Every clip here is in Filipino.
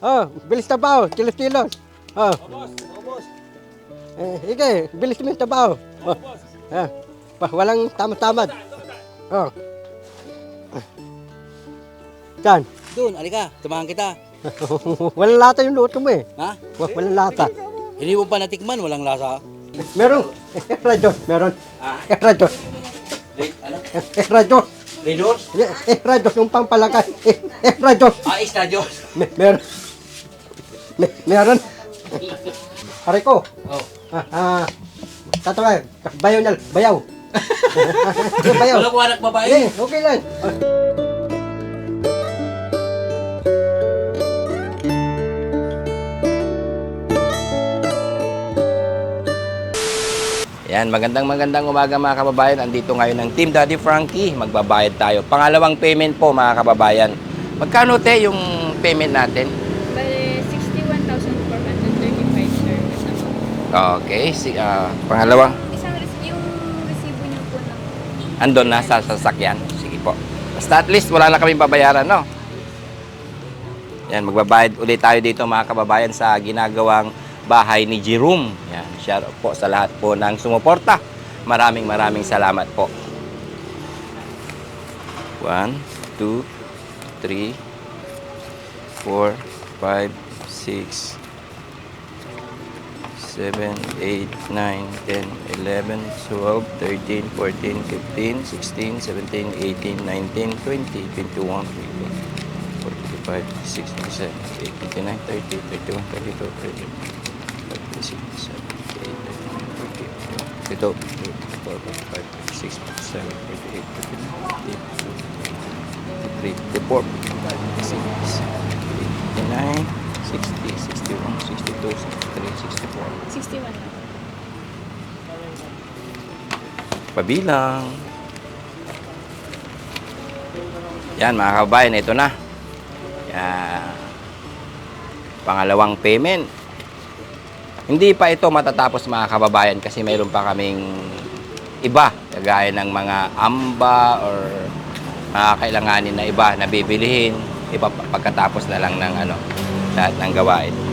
Oh, bilis tabaw, kilos-kilos. Oh. Eh, ike, bilis mo yung tabaw. Oh. Ah, pa, walang tamad-tamad. Oh. Saan? Doon, alika, tumahan kita. walang lata yung luto mo eh. Ha? Wa- Walang lata. Hindi mo pa natikman, walang lasa. Meron. Extra Diyos, meron. Ah, Extra Diyos. ano? Extra Diyos. Redos? Extra Diyos yung pampalagay. Eh, Extra Diyos. Ah, extra Diyos. Me- meron. Me- meron. Pare ko. Oh. Ah, ah. Tatawag. Bayaw na. Bayaw. bayaw. Wala ko anak babae. Eh, okay lang. Yan, magandang magandang umaga mga kababayan. Andito ngayon ang Team Daddy Frankie. Magbabayad tayo. Pangalawang payment po mga kababayan. Magkano te yung payment natin? Bale, 61,435 sir. Kasama. Okay, si, ah, pangalawa. Isang res- yung resibo niyo po ng... Andon na sa sasakyan. Sige po. Basta at least wala na kaming babayaran, no? Yan, magbabayad ulit tayo dito mga kababayan sa ginagawang bahay ni Jerome. Yan, out po sa lahat po ng sumuporta. Maraming maraming salamat po. 1, 2, 3, 4, 5, 6, 7, 8, 9, 10, 11, 12, 13, 14, 15, 16, 17, 18, 19, 20, 21, 22, 45, 46, 47, 59, 30, 31, 32, 33, 36, 37, 38, 39, 40, 42, 44, 45, 46, 47, 48, 49, 50, 53, 54, 56, 59, 60, 61, 62, 63, 64. 61 na. Pabilang. Yan mga kababayan, ito na. Yan. Pangalawang payment. Hindi pa ito matatapos mga kababayan kasi mayroon pa kaming iba, kagaya ng mga amba or mga kailanganin na iba na bibilihin. Iba pa- pagkatapos na lang ng ano, lahat ng gawain.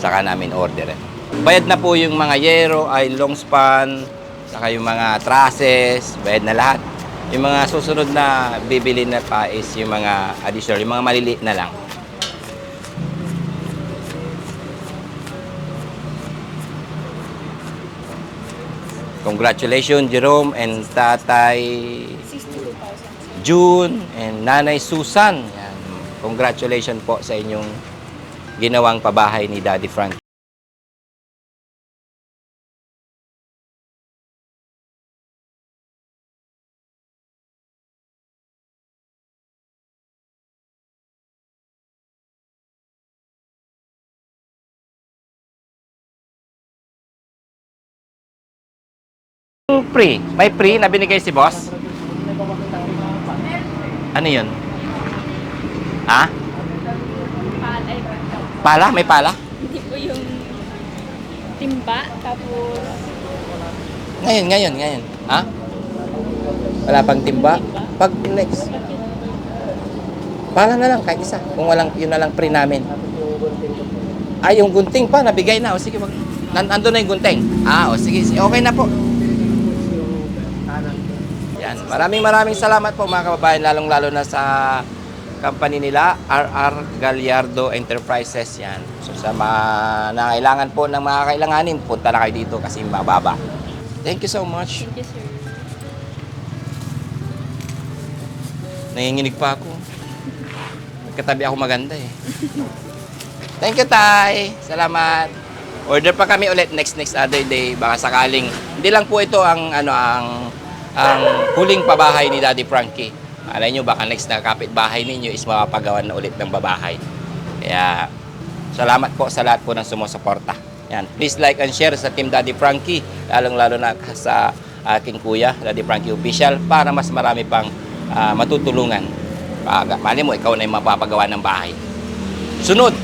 Saka namin order. Bayad na po yung mga yero, ay long span, saka yung mga trusses, bayad na lahat. Yung mga susunod na bibili na pa is yung mga additional, yung mga maliliit na lang. Congratulations Jerome and Tatay 62,000. June and Nanay Susan. Yan. Congratulations po sa inyong ginawang pabahay ni Daddy Frank. Pre, may pre na binigay si boss? Ano yun? Ha? Pala? May pala? Hindi po yung timba, tapos Ngayon, ngayon, ngayon. Ha? Wala pang timba? Pag next. Pala na lang, kahit isa. Kung walang, yun na lang pre namin. Ah, yung gunting pa, nabigay na. O sige, wag. Nan ando na yung gunting. Ah, o sige, sige. Okay na po. Yan. Maraming maraming salamat po mga kababayan, lalong-lalo na sa company nila, RR Gallardo Enterprises. Yan. So sa mga nangailangan po ng mga kailanganin, punta na kayo dito kasi mababa. Thank you so much. thank you sir. Nanginginig pa ako. Nagkatabi ako maganda eh. Thank you, Tay. Salamat. Order pa kami ulit next next other day. Baka sakaling hindi lang po ito ang ano ang ang huling pabahay ni Daddy Frankie. Alay nyo, baka next na kapitbahay ninyo is mapapagawan na ulit ng babahay. Kaya, salamat po sa lahat po ng sumusuporta. Yan. Please like and share sa Team Daddy Frankie, lalong-lalo na sa aking kuya, Daddy Frankie Official, para mas marami pang ah, matutulungan. Pag, mali mo, ikaw na yung mapapagawa ng bahay. Sunod,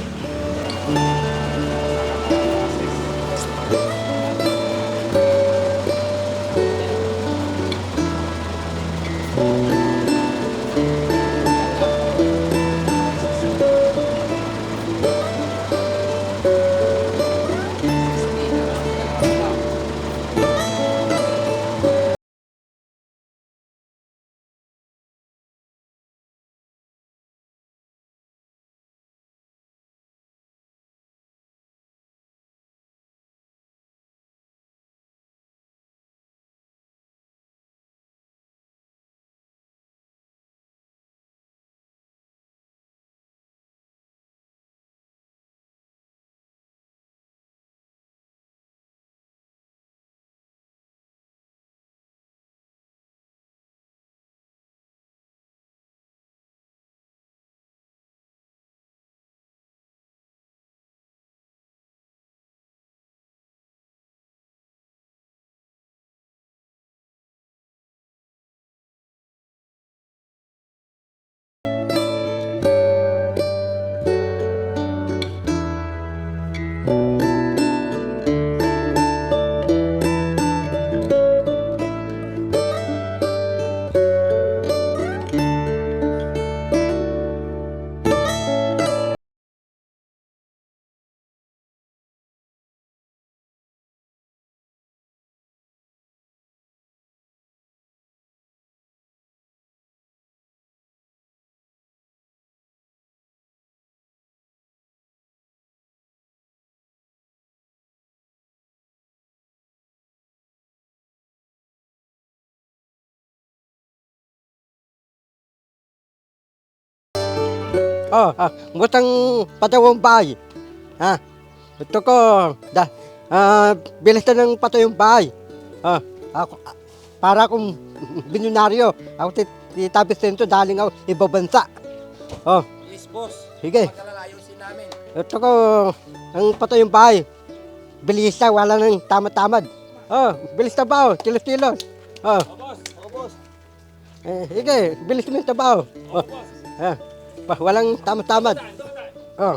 Oh, ah, ngutang patawang bahay. Ha? Ito ko, da, ah, bilis na ng patawang bahay. Ah, ako, ah, para akong bilyonaryo. Ako tit titabis nito dahil ako ibang bansa. Oh, Yes, boss. sige. Magkalalayusin namin. Ito ko, ang patawang bahay. Bilis na, wala nang tamad-tamad. Oh, bilis na ba? Kilos-kilos. Oh. boss. Oh, boss. Eh, sige, bilis mo yung trabaho. Oh, ah, pa- walang tamad-tamad. Oh.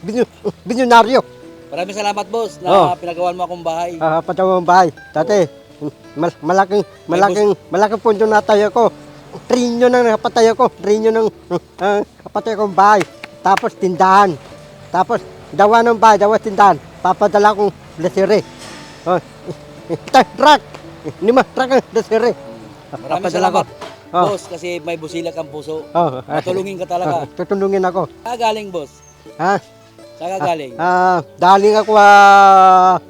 Binyo, bilyonaryo. Maraming salamat, boss, na Oh. pinagawan mo akong bahay. Ah, patawang bahay. Dati, mal- malaking, malaking, malaking pundo na tayo ko. Trinyo nang napatayo ko. Trinyo nang uh, napatayo kong bahay. Tapos tindahan. Tapos dawa ng bahay, dawa tindahan. Papadala kong lasire. Oh, truck. Lima truck ang lasire. Maraming Papadala ko. salamat, Oh. boss, kasi may busilak ang puso. Oh, ah, Matulungin ka ah, talaga. tutulungin ako. Ka galing, boss? Ha? Saan ka galing? Ah, daling ako ah,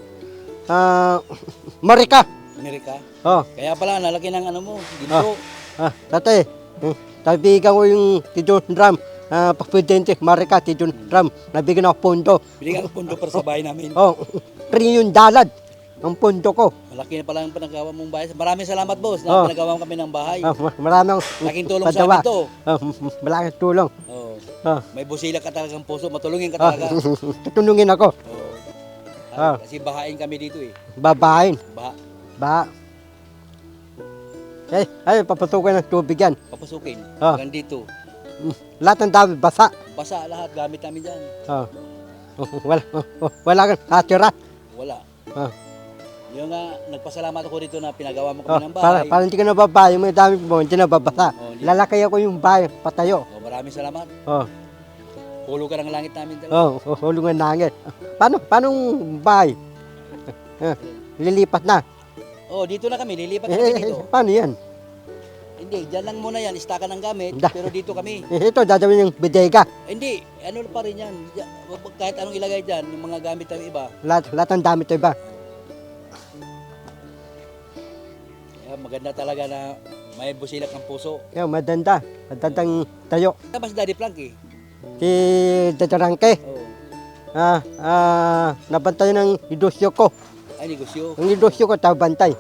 ah, Marika. Amerika? Oh, Kaya pala, nalaki ng ano mo, ginto. Ah, dati, eh, kaibigan ko yung Tidon Ram, ah, presidente, Marika, Tidon Ram, nabigyan ako pondo. Binigyan ko pundo para sa bahay namin. Oh, trillion dalad ang pondo ko. Malaki na pala ang pinagawa mong bahay. Maraming salamat, boss, Oh. na pinagawa mo kami ng bahay. Ah, ma- maraming Laking tulong sa padawa. amin to. Malaking tulong. Oh. Ah, May busilak ka talagang puso, matulungin ka ah, talaga. tutulungin ako. Oo. Ah. Kasi bahain kami dito eh. Babahin. Baha, Ba. Eh, ay, papasukin ng tubig yan. papasukin. Ah. Hanggang dito. Mm, Lahat ng dami, basa. Basa lahat, gamit namin dyan. Ah. wala, wala kang natira. Wala. Ah. Yung nga, nagpasalamat ako dito na pinagawa mo Oh, kami ng para, bahay. para hindi ka nababahay, may dami mo, hindi nababasa. Oh, hindi. Lalakay ako yung bahay, patayo. Oh, maraming salamat. Oh. Pulo ka ng langit namin. dalawa. Oh, oh hulungan langit. Paano, paano bahay? Eh, lilipat na. Oh, dito na kami, lilipat Eh, na kami eh, dito. paano yan? Hindi, dyan lang muna yan, istaka ng gamit, Da- pero dito kami. Eh, ito, dadawin yung bodega. Hindi, ano pa rin yan. Kahit anong ilagay dyan, yung mga gamit ng iba. Lahat, lahat ng damit iba. Kaya maganda talaga na may busilak ng puso. Yan, madanda. Madandang tayo. Tapos Daddy Plank eh. Si Dadarangke, Oh, ah, ah, nabantay ng idosyo ko. ay negosyo. Ang idosyo ko, tabantay.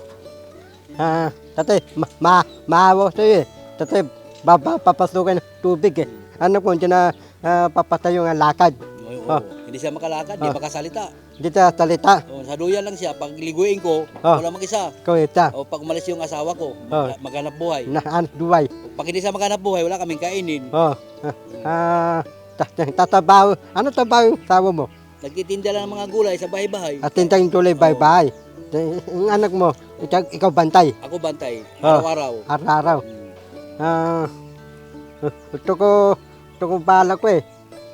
Ah, tatay, ma, ma maawa sa'yo eh. Tatay, baba, papasukan ng tubig eh. Ano ko, hindi na ah, papatayo ng lakad. Oo, Ah. Hindi siya makalakad, hindi Ah. makasalita. Hindi na salita. Oh, sa duyan lang siya. Pag liguin ko, Ah. wala mag-isa. Ikaw ita. O pag umalis yung asawa ko, mag- maghanap buhay. Na, ano, duway. Pag hindi siya maghanap buhay, wala kaming kainin. Oh, ah, ta- tatabaho. Ano tabaho yung sawa mo? Nagtitinda lang ng mga gulay sa bahay-bahay. At tintang tuloy bye-bye. Yung anak mo, ikaw, ikaw bantay. Ako bantay, Ah. araw-araw. Araw-araw. Hmm. Ah, ito ko, ito ko bala ko eh.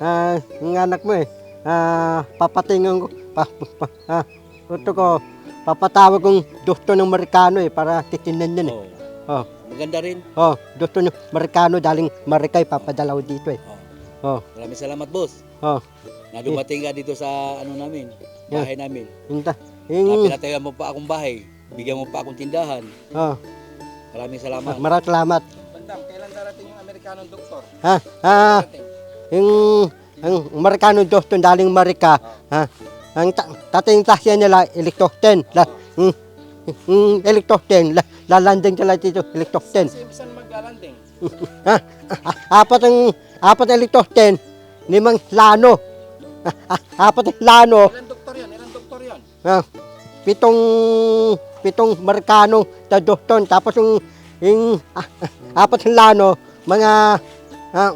Ah, yung anak mo eh. Ah, papatingin ko. Pa, pa, ah, ito ko, papatawag kong doktor ng Marikano eh, para titinan yan eh. Oh. Oh, Maganda rin. oh, doktor ng Marikano, daling Marikay, papadalaw dito eh. Oh. Oh, Maraming salamat, boss. oh, Na dumating ka dito sa ano namin, bahay namin. yung, ta- Na yung, pinatayan mo pa akong bahay. Bigyan mo pa akong tindahan. oh, Maraming salamat. maraming salamat. Bandam, kailan darating yung Amerikanong doktor? Ha, ah, yung, ang Marikano doktor, daling Marika, ha, ang ta- tating tasya nila, electocten, la, mm, mm, electocten, la, lalanding sila dito, electocten. Ibsan maglalanding. Ha, apat ang, apat ang electocten, limang lano, apat ang lano, Ilan doktor yan? Ilan ah, pitong pitong Marikano sa Doston. Tapos yung, yung ah, ah, apat ng Lano, mga ah,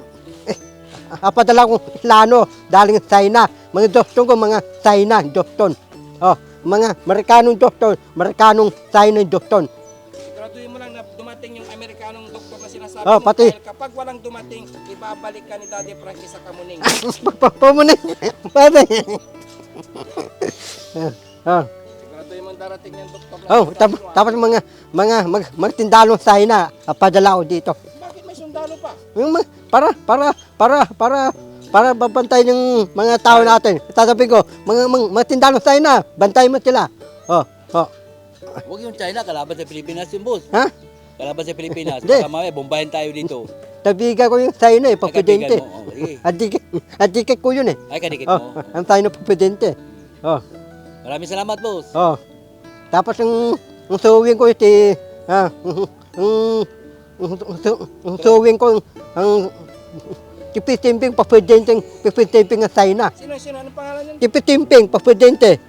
apat na lang kong Lano, daling China. Mga Doston ko, mga China, Doston. Oh, mga Marikanong Doston, Marikanong China Doston. Siguraduhin mo lang na dumating yung Amerikanong doktor na sinasabi Oh, mo. pati- Dahil kapag walang dumating, ibabalik ka ni Daddy Frankie sa kamuning. Pagpapamunin. Pwede. Ah, Siguraduhin mo darating yung doktor na Oh, tapos, ah. tapos mga mga mag, magtindalong China, ah, padala ko dito. Sundalo pa? Yung para para para para para babantay ng mga tao natin. Sasabihin ko, mga mga, mga tindalong China, bantay mo sila. Oh, oh. Huwag yung China, kalaban sa Pilipinas yung boss. Ha? Kalaban sa Pilipinas. Hindi. Baka mamaya, bombahin tayo dito. Tabiga ko yung China eh, papidente. Ay, kaibigan mo. Oh, sige. Adikit, adikit ko yun eh. Ay, kadikit Oh, mo. ang China papidente. Oh, Maraming salamat, boss. oh. Tapos yung, yung suwing ko iti, ah, yung, yung, usuwin ko ang tipitimping pa presidente, tipitimping ang China. Sino, sino? Anong pangalan niya? Tipitimping pa presidente.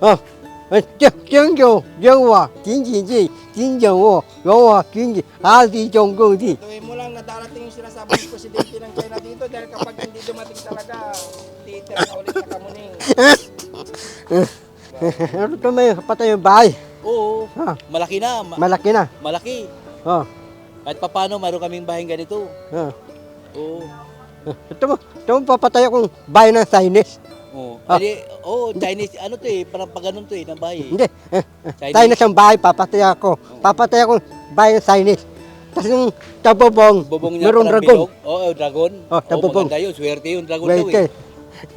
Oh, Jing Zhou, Jing Wa, Jin Jin Jin, Jin Jin Wa, Jin Jin, Gong Di. Tuwi mo lang na darating yung sinasabi ng presidente ng China dito dahil kapag hindi dumating talaga, titira na ulit sa kamuning. Ano to may patay yung bahay? Oo, malaki na. Malaki na. Malaki. Oh. Kahit papano, mayroon kaming bahay ganito. ah. Oo. Ito mo, ito mo papatay akong bahay ng Chinese. Oo. Ah. Oh, Chinese, ano to eh, parang pag ganun to eh, ng bahay. eh. Hindi, eh, Chinese. Chinese ang bahay, papatay ako. Papatay akong bahay ng Chinese. Tapos yung tabobong, Bubong niya meron parang dragon. bilog. Oo, oh, dragon. Oh, Oh, tabubong. maganda yun. Swerte yun, dragon daw Wait, eh.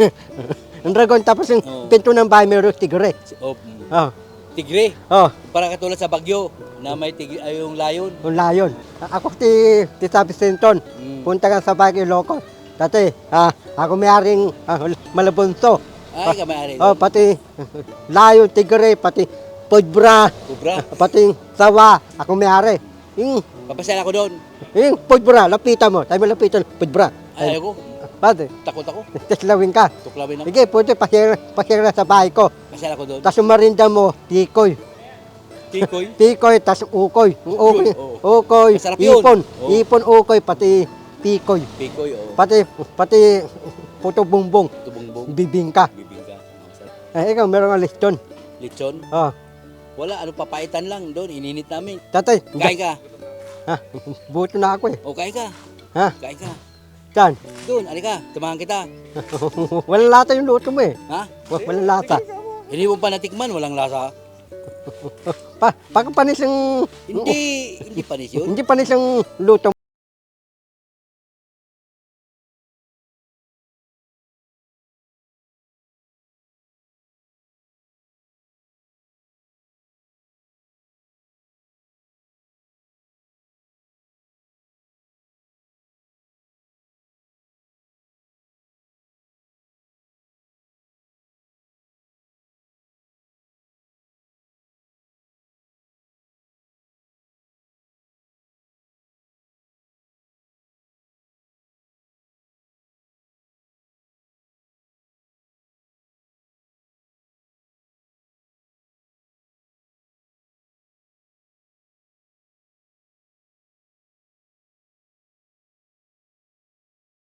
ang dragon, tapos yung Oh. pinto ng bahay meron tigre. Oh, mm. Oh, tigre. oh. Para katulad sa Bagyo, na may tigre, ay yung lion. Yung layon. Ako ti, ti Sabi Sinton. Mm. Punta ka sa Baguio Loco. Dati, ah, ako may-aring ah, malabunso. Ay, kamay Oh, pati layon, tigre, pati podbra, Kubra. pati sawa. Ako may-ari. Yung, Papasala ko doon. yung podbra, lapitan mo. Tayo mo lapitan, podbra. Ay, ako. Pati, Takot ako. tislawin ka. Tuklawin ako. Sige, pwede, pasira, pasira sa bahay ko. Pasala ko doon. Tapos marinda mo, tikoy. Tikoy. Tikoy, tapos ukoy. Ukoy, Oo. ukoy, Masarap yun. ipon. Oo. Ipon, ukoy, pati tikoy. Tikoy, oh. Pati, pati puto bumbong, Tubongbong. bibingka. Bibingka. Oh, masarap. Eh, ikaw, meron ka liston. Lechon. Oh, Wala, ano papaitan lang doon. Ininit namin. tatay, Kain ka. ha, buto na ako eh. O, kain ka. Ha, Kain ka. Saan? Doon, alika. Tumahan kita. walang lata yung luto mo eh. Ha? Wa- Walang lata. Hindi mo pa natikman, walang lasa. Pa, pag panis yung, Hindi, hindi panis yun. hindi panis yung luto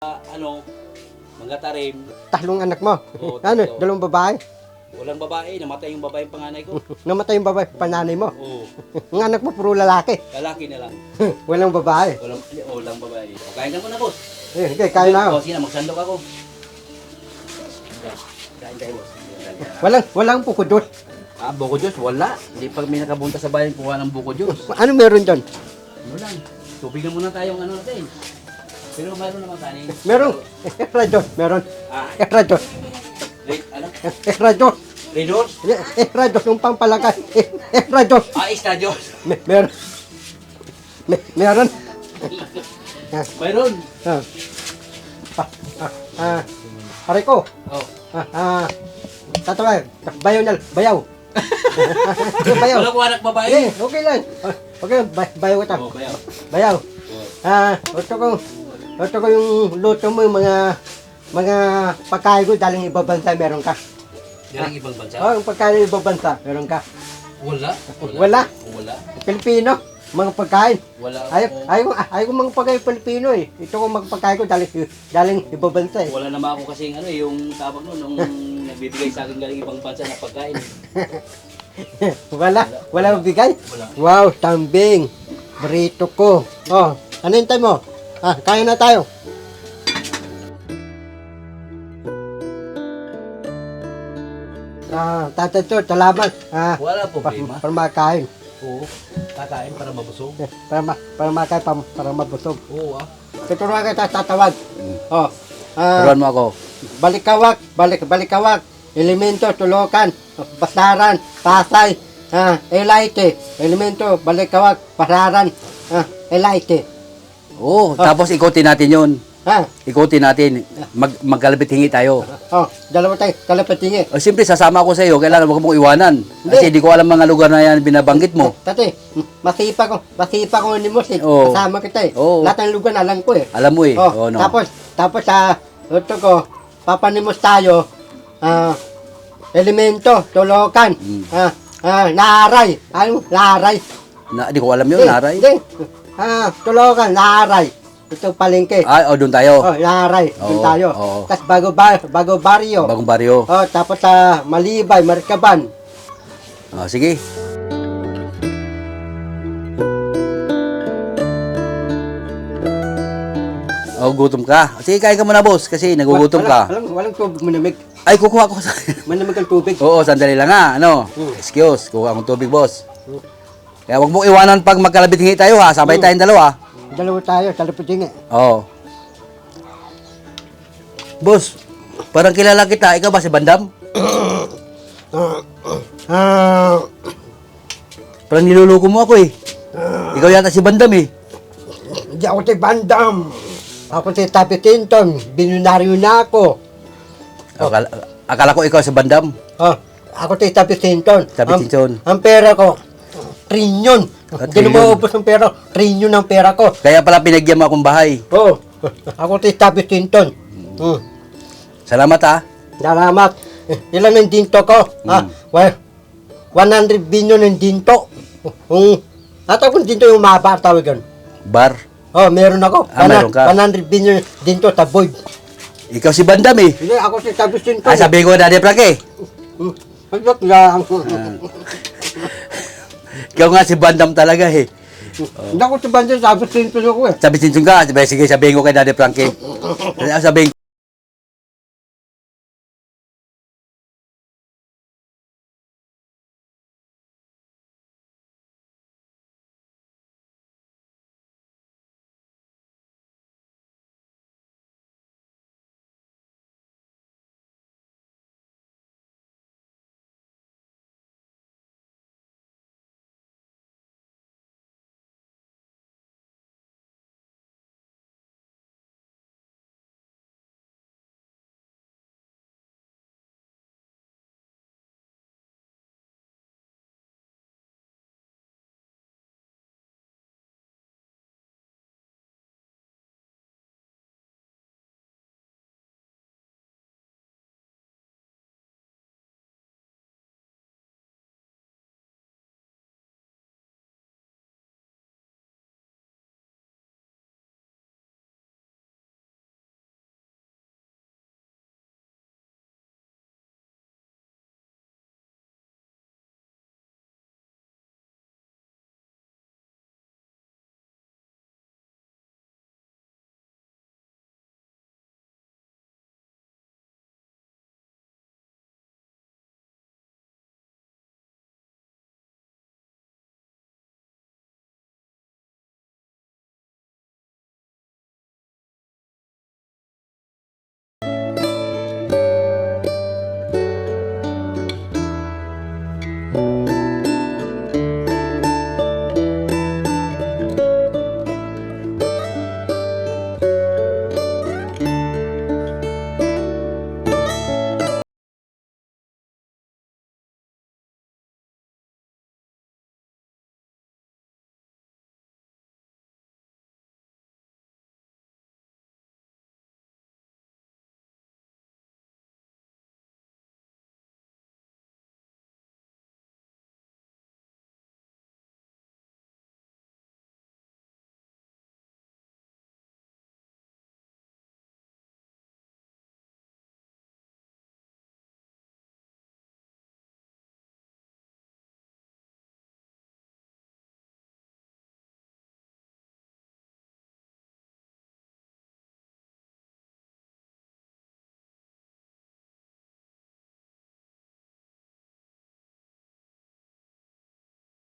mo. Ano, mga tarim. Tatlong anak mo. Oo, Ano, tatlo. dalawang babae. Walang babae, namatay yung babae panganay ko. Namatay yung babae, pananay mo. Oo, Ang anak mo, puro lalaki. lalaki na lang. walang babae. Walang, walang babae. O, kain ka muna, boss. Eh, okay, kaya na ako. O, sige na, magsandok ako. Kain kayo, boss. Walang, walang pukudot. Ah, buko juice, wala. Hindi pa may nakabunta sa bayan kuha ng buko juice. Ano meron dyan? Ano lang, tubigan muna tayong ano natin. Pero mayroon naman kanin. Meron. Extra. Meron. Ah, Extra wait, ano? Extra dos. Redor? Extra. Yung pampalagay. Extra dos. Ah, extra juice. Me meron. Me meron. Ah, ah. Ah, ah, ah. Pare ko. Oh. Ah, ah. Tatawag. Bayaw na. Bayaw. bayaw. Wala ko anak babae. Eh, okay lang. Ah, Okay, bay bayaw kita. Oh, bayaw. Bayaw. Oh. Ah, gusto ko, gusto ko yung luto mo, yung mga, mga pagkain ko, daling ibabantay meron ka. Galing ibang bansa? Oh, ang pagkain ng ibang bansa. Meron ka? Wala. Wala. Wala. Pilipino. Mga pagkain. Wala. Ayaw, ako. ayaw, ayaw ko mga pagkain Pilipino eh. Ito ko mga pagkain ko daling, daling ibang bansa eh. Wala naman ako kasi ano, yung tawag nun, nung nagbibigay sa akin galing ibang bansa na pagkain. wala. Wala magbigay? Wala. Wow, tambing. Burrito ko. Oh, ano hintay mo? Ah, kaya na tayo. Ah, tatay to, salamat. Ah, Wala pa, problema. para makain. Oo. Kakain para mabusog. Eh, Para, ma, para makain, para, para mabusog. Oo ah. Tuturuan kita tatawag. Oh. Ah, Turuan mo ako. balikawak, balik, balikawak, elemento, tulokan, basaran, pasay, ah, elaite, elemento, balikawak, basaran, ah, elaite. Oo, tapos ikutin natin yun. Ha? Ikutin natin. Mag magkalapit hingi tayo. Oh, dalawa tayo, kalapatingi. O siyempre, sasama ako sa iyo. Kailangan huwag mong iwanan. Kasi di ko alam mga lugar na yan binabanggit mo. Tati, masipa ko, masipa ko ni Musit, Oo. kasama kita eh. Oo. Lahat ng lugar alam ko eh. Alam mo eh. Oo, Oh, no. tapos, tapos sa, ito ko, papanimos tayo, ah, elemento, tulokan, Mm. ah, ah, naray, ano, naray. Na, di ko alam yun, Hindi, naray. Hindi, ah, tulokan, naray. Ito palengke. Ah, o, doon tayo. Oh, naray, doon Oo, tayo. oo. Tapos bago, bar, bago baryo. Bagong baryo. Oh, tapos sa Malibay, Marikaban. O, sige. O, gutom ka. Sige, kain ka muna, boss. Kasi nagugutom Walang- ka. Walang, walang tubig, manamig. Ay, kukuha ko sa... Manamig ang tubig. Oo, sandali lang ha. Ano? Hmm. Excuse, kuha akong tubig, boss. Kaya wag mo iwanan pag magkalabit hingi tayo ha. Sabay Hmm. tayong dalawa. Dalawa tayo, sa Laputingi. Oo. Boss, parang kilala kita. Ikaw ba si Bandam? Ah, Parang niluluko mo ako eh. Ikaw yata si Bandam eh. Hindi ako si Bandam. Ako si Tapi Tinton. Binunaryo na ako. Akala, akala ko ikaw si Bandam. Oh, ako si Tapi Tinton. Tapi Ang- Tinton. Ang pera ko, trilyon. Ah, Hindi na trilyon. maubos ang pera. Trilyon ang pera ko. Kaya pala pinagyan mo akong bahay. Oh, ako si Tapi Tinton. Hmm. Salamat ha. Salamat. Eh, Ilan ang dinto ko? Ha? Well, 100 billion ang dinto. Um, Ato kung dinto yung maba tawag yun. Bar. Oh, meron ako. Ah, meron ka. 100 billion dinto taboy. Ikaw si Bandam eh. Hindi, ako si Tapi Tinton. Ah, sabi ko Daddy Frank eh. Ang lang. Ikaw nga si Bandam talaga eh. Hindi ako si Banjo, Tapi Tinton ako eh. Sabi sinsun ka, sabi, sige sabihin ko kay Daddy Frank eh. Sabihin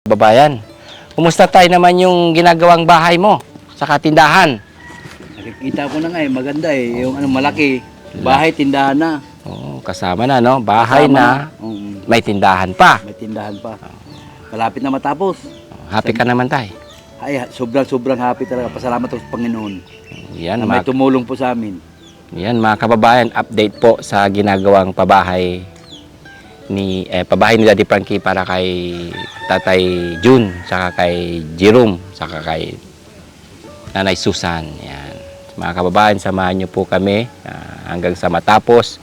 Babayan, kumusta tayo naman yung ginagawang bahay mo sa katindahan? Nakikita ko na nga eh, maganda eh. Yung ano, malaki. Bahay, tindahan na. Oo, kasama na, no? Bahay Kasama na, Oo, may tindahan pa. may tindahan pa. Malapit na matapos. Happy ka naman tayo. Ay, sobrang-sobrang happy talaga. Pasalamat ako sa Panginoon. Yan, na may mga, tumulong po sa amin. yan, mga kababayan, update po sa ginagawang pabahay ni eh, pabahay ni Daddy Frankie para kay Tatay June, saka kay Jerome, saka kay Nanay Susan. Yan. Mga kababayan, samahan niyo po kami ah, hanggang sa matapos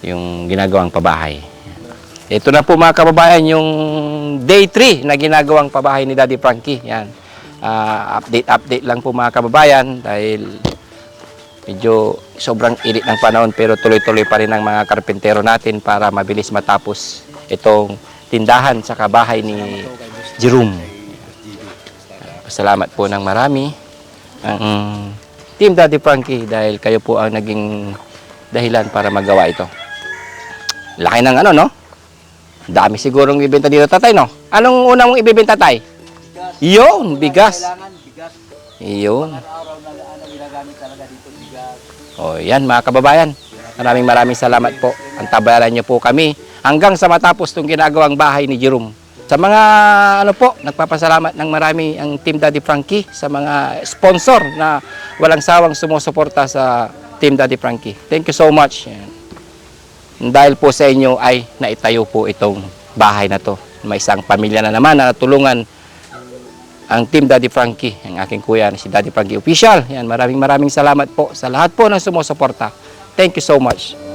yung ginagawang pabahay. Ito na po mga kababayan yung day 3 na ginagawang pabahay ni Daddy Frankie. Yan. Ah, update update lang po mga kababayan dahil medyo sobrang init ng panahon pero tuloy-tuloy pa rin ang mga karpentero natin para mabilis matapos itong tindahan sa bahay ni Jerome. Salamat po ng marami ang Team Daddy Frankie dahil kayo po ang naging dahilan para magawa ito. Laki ng ano, no? Dami sigurong ibenta dito, tatay, no? Anong unang mong ibibenta, tay? Yun, bigas. Bigas. Yun. Bigas. O yan mga kababayan, maraming maraming salamat po. Ang tabayaran niyo po kami hanggang sa matapos itong ginagawang bahay ni Jerome. Sa mga ano po, nagpapasalamat ng marami ang Team Daddy Frankie sa mga sponsor na walang sawang sumusuporta sa Team Daddy Frankie. Thank you so much. Dahil po sa inyo ay naitayo po itong bahay na to. May isang pamilya na naman na natulungan ang Team Daddy Frankie, ang aking kuya na si Daddy Frankie Official. Yan, maraming maraming salamat po sa lahat po ng sumusuporta. Thank you so much.